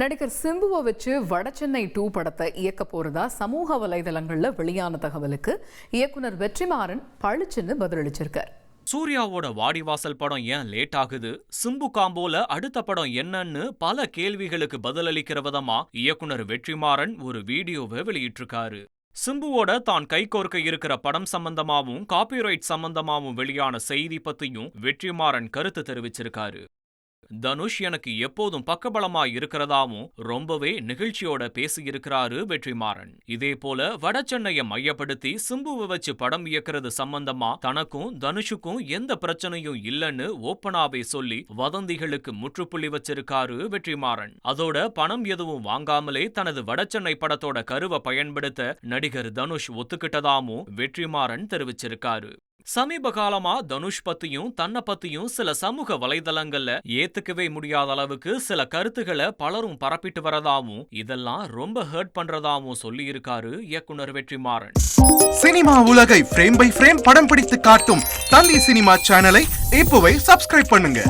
நடிகர் சிம்புவை வச்சு வடசென்னை டூ படத்தை இயக்க போறதா சமூக வலைதளங்கள்ல வெளியான தகவலுக்கு இயக்குனர் வெற்றிமாறன் பளிச்சுன்னு பதிலளிச்சிருக்கார். சூர்யாவோட வாடிவாசல் படம் ஏன் லேட் ஆகுது? சிம்பு காம்போல அடுத்த படம் என்னன்னு பல கேள்விகளுக்கு பதிலளிக்கிற விதமா இயக்குனர் வெற்றிமாறன் ஒரு வீடியோவை வெளியிட்டிருக்காரு. சிம்புவோட தான் கைகோர்க்க இருக்கிற படம் சம்பந்தமாவும் காப்பிரைட் சம்பந்தமாவும் வெளியான செய்தி பத்தியும் வெற்றிமாறன் கருத்து தெரிவிச்சிருக்காரு. தனுஷ் எனக்கு எப்போதும் பக்கபலமா இருக்கிறதாவும் ரொம்பவே நிகழ்ச்சியோட பேசியிருக்கிறாரு வெற்றிமாறன். இதே போல வடசென்னையை மையப்படுத்தி சிம்புவை வச்சு படம் இயக்குறது சம்பந்தமா தனக்கும் தனுஷுக்கும் எந்த பிரச்சனையும் இல்லைன்னு ஓப்பனாவே சொல்லி வதந்திகளுக்கு முற்றுப்புள்ளி வச்சிருக்காரு வெற்றிமாறன். அதோட பணம் எதுவும் வாங்காமலே தனது வடச்சென்னை படத்தோட கருவை பயன்படுத்த நடிகர் தனுஷ் ஒத்துக்கிட்டதாமும் வெற்றிமாறன் தெரிவிச்சிருக்காரு. சமீப காலமா தனுஷ் பத்தியும் தன்னை பத்தியும் சில சமூக வலைதளங்கள்ல ஏத்துக்கவே முடியாத அளவுக்கு சில கருத்துக்களை பலரும் பரப்பிட்டு வரதாவும் இதெல்லாம் ரொம்ப ஹர்ட் பண்றதாவும் சொல்லி இருக்காரு இயக்குனர் வெற்றிமாறன். சினிமா உலகை ஃப்ரேம் பை ஃப்ரேம் படம் பிடித்து காட்டும் தந்தி சினிமா சேனலை இப்போவே சப்ஸ்கிரைப் பண்ணுங்க.